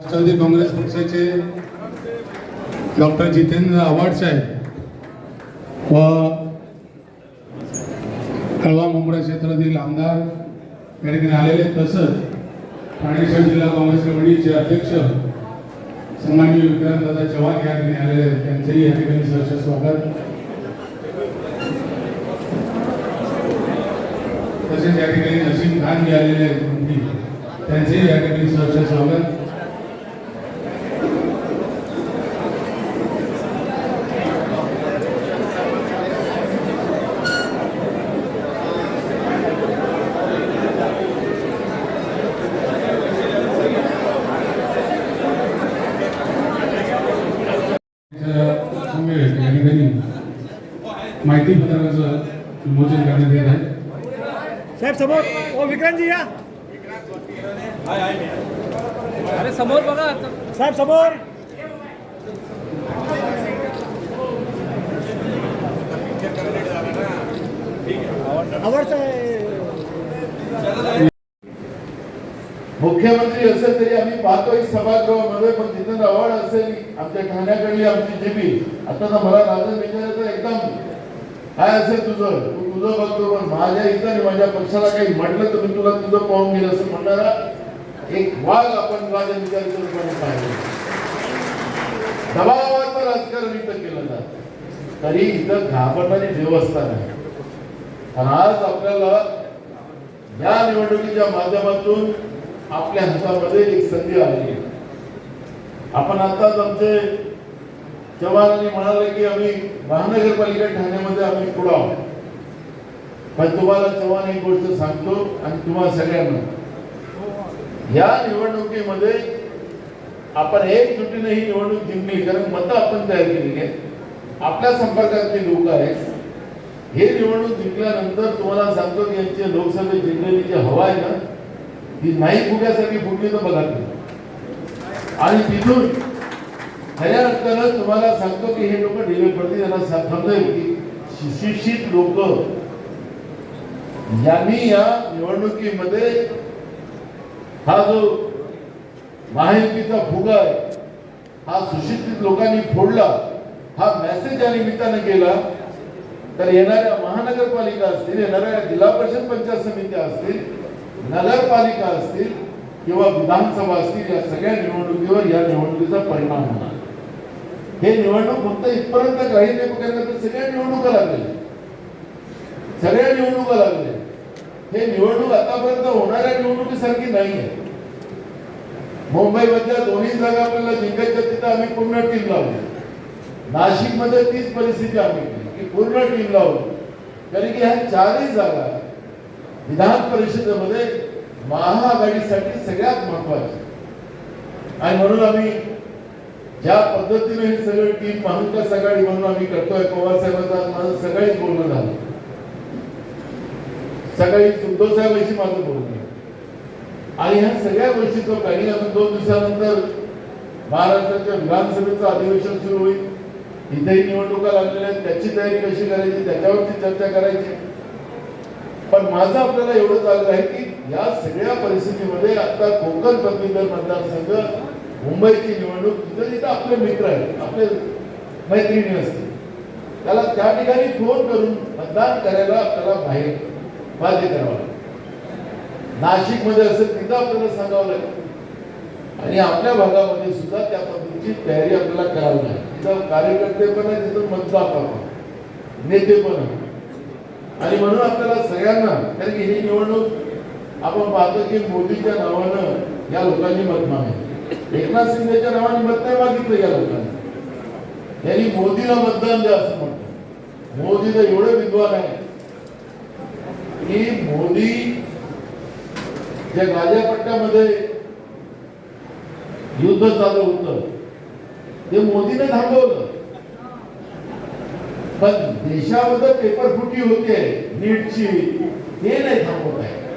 राष्ट्रवादी काँग्रेस पक्षाचे डॉक्टर जितेंद्र आव्हाड साहेब व कळवा मुंबई क्षेत्रातील आमदार या ठिकाणी आलेले आहेत. तसंच ठाणे शहर जिल्हा काँग्रेस कमिटीचे अध्यक्ष सन्माननीय विक्रांतदादा चव्हाण या ठिकाणी आलेले आहेत. या ठिकाणी सहर्ष स्वागत. तसेच या ठिकाणी नसीम खान जे आलेले आहेत. त्यांचेही या ठिकाणी सहर्ष स्वागत समवेत या ठिकाणी माहिती पत्रकाचं विमोचन करण्यात येत आहे. साहेब समोर. ओ विक्रांतजी या. अरे समोर बघा. साहेब समोर. मुख्यमंत्री असेल तरी आम्ही पाहतोय सभागृहामध्ये पण जितेंद्र आव्हाड असेल आमच्या ठाण्याकडली आमची जीबी आता तर मला राजन विचारायचं एकदम काय असेल तुझं. तू तुझं बघतो पण माझ्या इथं आणि माझ्या पक्षाला काही म्हटलं तर मी तुला तुझं पाहून घेईल असं म्हणणारा एक वाघ आपण राजन विचारायचं रूपाने पाहिजे दबावाचं राजकारण इथं केलं जात. तरी इथं घाबरणारी व्यवस्था नाही. पण आज आपल्याला या निवडणुकीच्या माध्यमातून आपल्या हातामध्ये एक संधी आली आहे. आपण आताच आमचे जवानांनी म्हणाले की आम्ही महानगरपालिका ठाण्यामध्ये आम्ही पुढे आहोत. पण तुम्हाला चव्हाण एक गोष्ट सांगतो आणि तुम्हाला सगळ्यांना. या निवडणुकीमध्ये आपण एकजुटीने ही निवडणूक जिंकली कारण मतं आपण तयार केलेली आहेत. आपल्या संपर्कातले लोक आहेत. हे निवडणूक जिंकल्यानंतर तुम्हाला सांगतो की यांची लोकसभेत जिंकलेली जी हवा आहे ना ती नाही फुग्यासाठी फुटली तर बघा आणि तिथून खऱ्या अर्थानं तुम्हाला सांगतो की हे सुशिक्षित लोक यांनी या हा जो महायुतीचा फुगा आहे हा सुशिक्षित फोडला हा महानगरपालिका परिषद पंचायत असतील नगरपालिका विधानसभा असतील या परिणाम होणार हे निवडणूक फक्त इथपर्यंत काही नाही बघायला तर सगळ्या निवडणुका लागलेल्या सगळ्या निवडणुका लागल्या हे निवडणूक आतापर्यंत होणाऱ्या निवडणुकीसारखी नाही आहे. मुंबईमधल्या दोन्ही जागा आपल्याला जिंकायच्या तिथं आम्ही पूर्ण टीम लावली. नाशिकमध्ये तीच परिस्थिती आम्ही केली की पूर्ण टीम लावली. कारण की ह्या चारही जागा विधान परिषदेमध्ये महाआघाडीसाठी सगळ्यात महत्वाची आणि म्हणून आम्ही ज्या पद्धतीने हे सगळं टीम महाविकास सकाळी म्हणून आम्ही करतोय पवार साहेबांचा माझं सगळीच बोलणं झालं. सकाळी उद्धव साहेबांशी माझं बोलणं आणि ह्या सगळ्या गोष्टीचं काही आता दोन दिवसानंतर महाराष्ट्राच्या विधानसभेचं अधिवेशन सुरू होईल. इथेही निवडणुका लागलेल्या आहेत त्याची तयारी कशी करायची त्याच्यावरती चर्चा करायची. पण माझं आपल्याला एवढंच चाललं आहे की या सगळ्या परिस्थितीमध्ये आता कोकण पदवीधर मतदारसंघ मुंबईची निवडणूक तिथं तिथं आपले मित्र आहेत आपले मैत्रिणी असतील. त्याला त्या ठिकाणी फोन करून मतदान करायला आपल्याला बाहेर बाध्य करावं लागेल नाशिकमध्ये असेल तिथं आपल्याला सांगावं लागेल आणि आपल्या भागामध्ये सुद्धा त्या पद्धतीची तयारी आपल्याला करावी लागेल तिथं कार्यकर्ते पण आहे तिथं मतदाता पण नेते पण आहे आणि म्हणून आपल्याला सगळ्यांना कारण की ही निवडणूक आपण पाहतो की मोदीच्या नावानं या लोकांनी मत मागितलं एकनाथ शिंदेच्या नावाने मतदान मागितलं या लोकांनी त्यांनी मोदीला मतदान द्या असं म्हणतो मोदी तर एवढे विद्वान आहे की मोदी ज्या गाजापट्ट्यामध्ये युद्ध चालू होत ते मोदीने थांबवलं. पण देशामध्ये पेपर फुटी होते नीटची हे नाही थांबवत आहे.